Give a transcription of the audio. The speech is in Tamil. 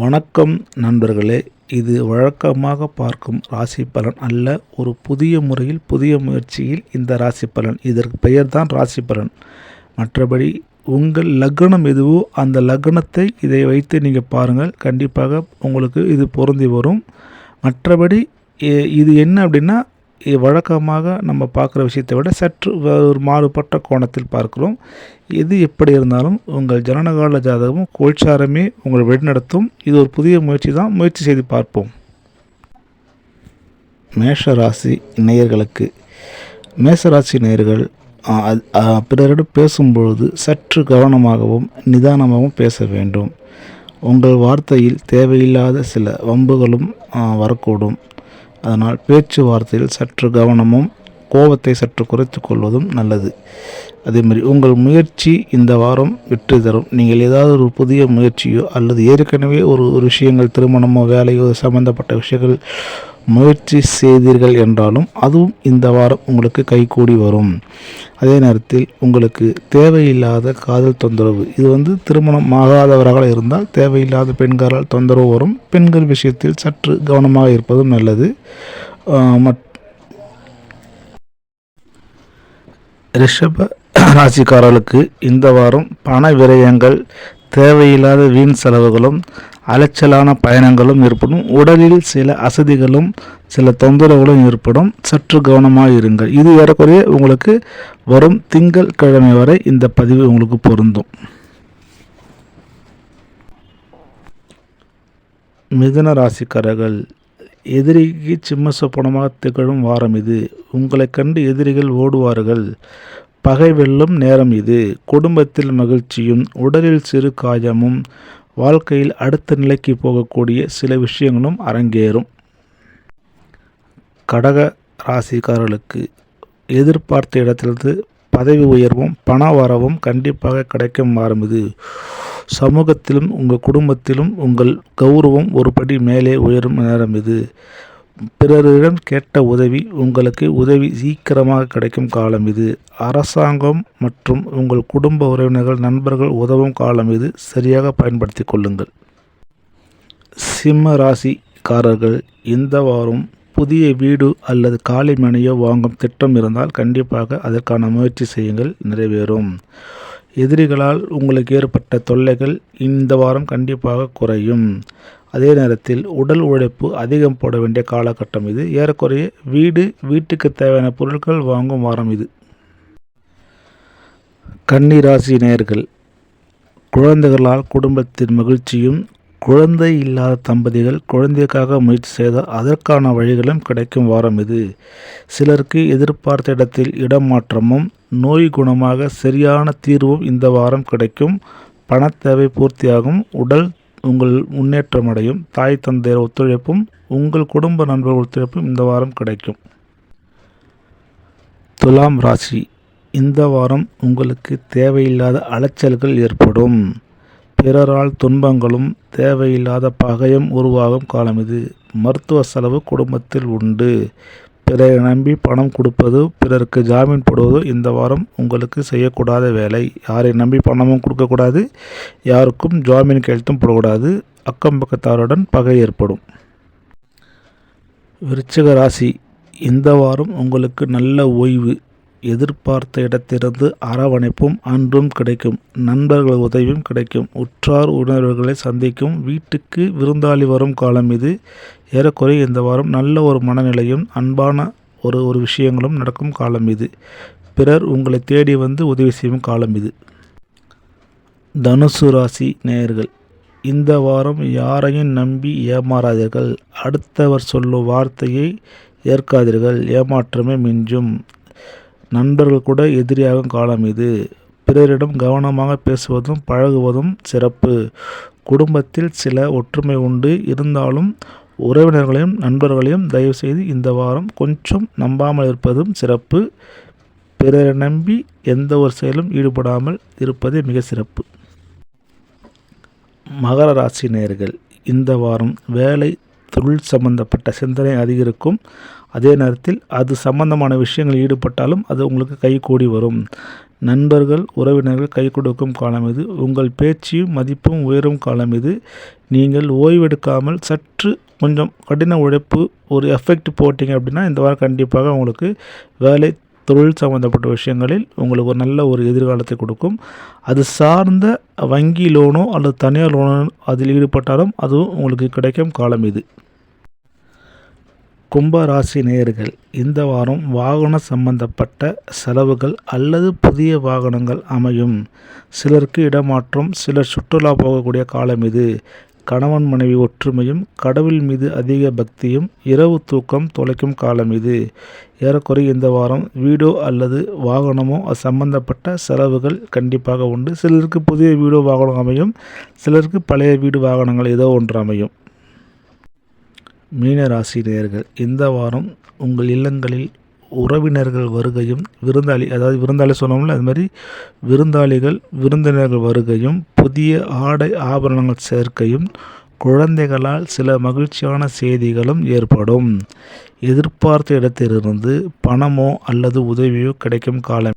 வணக்கம் நண்பர்களே. இது வழக்கமாக பார்க்கும் ராசி பலன் அல்ல. ஒரு புதிய முறையில் புதிய முயற்சியில் இந்த ராசி பலன். இதற்கு பெயர் தான் ராசி பலன். மற்றபடி உங்கள் லக்னம் எதுவோ அந்த லக்னத்தை இதை வைத்து நீங்கள் பாருங்கள். கண்டிப்பாக உங்களுக்கு இது பொருந்தி வரும். மற்றபடி இது என்ன அப்படின்னா வழக்கமாக நம்ம பார்க்குற விஷயத்தை விட சற்று ஒரு மாறுபட்ட கோணத்தில் பார்க்கிறோம். எது எப்படி இருந்தாலும் உங்கள் ஜனனகால ஜாதகமும் கோழ்சாரமே உங்களை வழிநடத்தும். இது ஒரு புதிய முயற்சி தான். முயற்சி செய்து பார்ப்போம். மேஷ ராசி நேயர்களுக்கு மேசராசி நேயர்கள் பிறரிடம் பேசும்பொழுது சற்று கவனமாகவும் நிதானமாகவும் பேச வேண்டும். உங்கள் வார்த்தையில் தேவையில்லாத சில வம்புகளும் வரக்கூடும். அதனால் பேச்சுவார்த்தையில் சற்று கவனமும் கோபத்தை சற்று குறைத்து கொள்வதும் நல்லது. அதேமாதிரி உங்கள் முயற்சி இந்த வாரம் வெற்றி தரும். நீங்கள் ஏதாவது ஒரு புதிய முயற்சியோ அல்லது ஏற்கனவே ஒரு ஒரு விஷயங்கள் திருமணமோ வேலையோ சம்பந்தப்பட்ட விஷயங்கள் முயற்சி செய்தீர்கள் என்றாலும் அதுவும் இந்த வாரம் உங்களுக்கு கைகூடி வரும். அதே நேரத்தில் உங்களுக்கு தேவையில்லாத காதல் தொந்தரவு. இது வந்து திருமணம் ஆகாதவராக இருந்தால் தேவையில்லாத பெண்களால் தொந்தரவு வரும். பெண்கள் விஷயத்தில் சற்று கவனமாக இருப்பதும் நல்லது. மற்ற ரிஷப ராசிக்காரர்களுக்கு இந்த வாரம் பண விரயங்கள் தேவையில்லாத வீண் செலவுகளும் அலைச்சலான பயணங்களும் ஏற்படும். உடலில் சில அசதிகளும் சில தொந்தரவுகளும் ஏற்படும். சற்று கவனமாக இருங்கள். இது ஏறக்குறைய உங்களுக்கு வரும் திங்கள் கிழமை வரை இந்த பதிவு உங்களுக்கு பொருந்தும். மிதுன ராசிக்காரர்கள் எதிரிக்கு சிம்ம திகழும் வாரம் இது. உங்களைக் கண்டு எதிரிகள் ஓடுவார்கள். பகை வெல்லும் நேரம் இது. குடும்பத்தில் மகிழ்ச்சியும் உடலில் சிறு காயமும் வாழ்க்கையில் அடுத்த நிலைக்கு போகக்கூடிய சில விஷயங்களும் அரங்கேறும். கடக ராசிக்காரர்களுக்கு எதிர்பார்த்த இடத்திலிருந்து பதவி உயர்வும் பண வரவும் கண்டிப்பாக கிடைக்கும் வாரம் இது. சமூகத்திலும் உங்கள் குடும்பத்திலும் உங்கள் கௌரவம் ஒரு படி மேலே உயரும் நேரம் இது. பிறரிடம் கேட்ட உதவி உங்களுக்கு உதவி சீக்கிரமாக கிடைக்கும் காலம் இது. அரசாங்கம் மற்றும் உங்கள் குடும்ப உறவினர்கள் நண்பர்கள் உதவும் காலம் இது. சரியாக பயன்படுத்தி கொள்ளுங்கள். சிம்ம ராசிக்காரர்கள் இந்த வாரம் புதிய வீடு அல்லது காலை மனையோ வாங்கும் திட்டம் இருந்தால் கண்டிப்பாக அதற்கான முயற்சி செய்யுங்கள் நிறைவேறும். எதிரிகளால் உங்களுக்கு ஏற்பட்ட தொல்லைகள் இந்த வாரம் கண்டிப்பாக குறையும். அதே நேரத்தில் உடல் உழைப்பு அதிகம் போட வேண்டிய காலகட்டம் இது. ஏறக்குறைய வீடு வீட்டுக்கு தேவையான பொருட்கள் வாங்கும் வாரம் இது. கன்னி ராசி குழந்தைகளால் குடும்பத்தின் மகிழ்ச்சியும் குழந்தை இல்லாத தம்பதிகள் குழந்தைக்காக முயற்சி செய்தால் அதற்கான வழிகளும் கிடைக்கும் வாரம் இது. சிலருக்கு எதிர்பார்த்த இடத்தில் இடமாற்றமும் நோய் குணமாக சரியான தீர்வும் இந்த வாரம் கிடைக்கும். பணத்தேவை பூர்த்தியாகும். உடல் உங்கள் முன்னேற்றமடையும். தாய் தந்தையர் ஒத்துழைப்பும் உங்கள் குடும்ப நண்பர்கள் ஒத்துழைப்பும் இந்த வாரம் கிடைக்கும். துலாம் ராசி. இந்த வாரம் உங்களுக்கு தேவையில்லாத அலைச்சல்கள் ஏற்படும். பிறரால் துன்பங்களும் தேவையில்லாத பகையும் உருவாகும் காலம் இது. மருத்துவ செலவு குடும்பத்தில் உண்டு. பிறரை நம்பி பணம் கொடுப்பது பிறருக்கு ஜாமீன் போடுவதோ இந்த வாரம் உங்களுக்கு செய்யக்கூடாத வேலை. யாரை நம்பி பணமும் கொடுக்கக்கூடாது யாருக்கும் ஜாமீன் கையெழுத்தும் போடக்கூடாது. அக்கம் பக்கத்தாருடன் பகை ஏற்படும். விருச்சிக ராசி இந்த வாரம் உங்களுக்கு நல்ல ஓய்வு. எதிர்பார்த்த இடத்திலிருந்து அரவணைப்பும் அன்றும் கிடைக்கும். நண்பர்கள் உதவியும் கிடைக்கும். உற்றார் உணர்வுகளை சந்திக்கும். வீட்டுக்கு விருந்தாளி வரும் காலம் இது. ஏறக்குறைய இந்த வாரம் நல்ல ஒரு மனநிலையும் அன்பான ஒரு ஒரு விஷயங்களும் நடக்கும் காலம் இது. பிறர் உங்களை தேடி வந்து உதவி செய்யும் காலம் இது. தனுசு ராசி நேயர்கள் இந்த வாரம் யாரையும் நம்பி ஏமாறாதீர்கள். அடுத்தவர் சொல்லும் வார்த்தையை ஏற்காதீர்கள். ஏமாற்றமே மிஞ்சும். நண்பர்கள் கூட எதிரியாகும் காலம் இது. பிறரிடம் கவனமாக பேசுவதும் பழகுவதும் சிறப்பு. குடும்பத்தில் சில ஒற்றுமை உண்டு. இருந்தாலும் உறவினர்களையும் நண்பர்களையும் தயவுசெய்து இந்த வாரம் கொஞ்சம் நம்பாமல் இருப்பதும் சிறப்பு. பிறரை நம்பி எந்த ஒரு செயலும் ஈடுபடாமல் இருப்பதே மிக சிறப்பு. மகர ராசி நேர்கள் இந்த வாரம் வேலை தொழில் சம்பந்தப்பட்ட சிந்தனை அதிகரிக்கும். அதே நேரத்தில் அது சம்பந்தமான விஷயங்கள் ஈடுபட்டாலும் அது உங்களுக்கு கைகூடி வரும். நண்பர்கள் உறவினர்கள் கை கொடுக்கும் காலம் இது. உங்கள் பேச்சையும் மதிப்பும் உயரும் காலம் இது. நீங்கள் ஓய்வெடுக்காமல் சற்று கொஞ்சம் கடின உழைப்பு ஒரு எஃபெக்ட் போட்டிங்க அப்படின்னா இந்த வாரம் கண்டிப்பாக உங்களுக்கு வேலை தொழில் சம்மந்தப்பட்ட விஷயங்களில் உங்களுக்கு ஒரு நல்ல ஒரு எதிர்காலத்தை கொடுக்கும். அது சார்ந்த வங்கி லோனோ அல்லது தனியார் லோனோ அதில் ஈடுபட்டாலும் அதுவும் உங்களுக்கு கிடைக்கும் காலம் இது. கும்பராசி நேயர்கள் இந்த வாரம் வாகன சம்பந்தப்பட்ட செலவுகள் அல்லது புதிய வாகனங்கள் அமையும். சிலருக்கு இடமாற்றம் சிலர் சுற்றுலா போகக்கூடிய காலம் இது. கணவன் மனைவி ஒற்றுமையும் கடவுள் மீது அதிக பக்தியும் இரவு தூக்கம் தொலைக்கும் காலம் இது. ஏறக்குறைய இந்த வாரம் வீடோ அல்லது வாகனமோ அது சம்பந்தப்பட்ட செலவுகள் கண்டிப்பாக உண்டு. சிலருக்கு புதிய வீடோ வாகனம் அமையும் சிலருக்கு பழைய வீடு வாகனங்கள் ஏதோ ஒன்று அமையும். மீன நேர்கள் இந்த வாரம் உங்கள் இல்லங்களில் உறவினர்கள் வருகையும் விருந்தாளி அதாவது விருந்தாளி சொன்னோம்ல அது மாதிரி விருந்தாளிகள் விருந்தினர்கள் வருகையும் புதிய ஆடை ஆபரணங்கள் சேர்க்கையும் குழந்தைகளால் சில மகிழ்ச்சியான செய்திகளும் ஏற்படும். எதிர்பார்த்த இடத்திலிருந்து பணமோ அல்லது உதவியோ கிடைக்கும் காலம்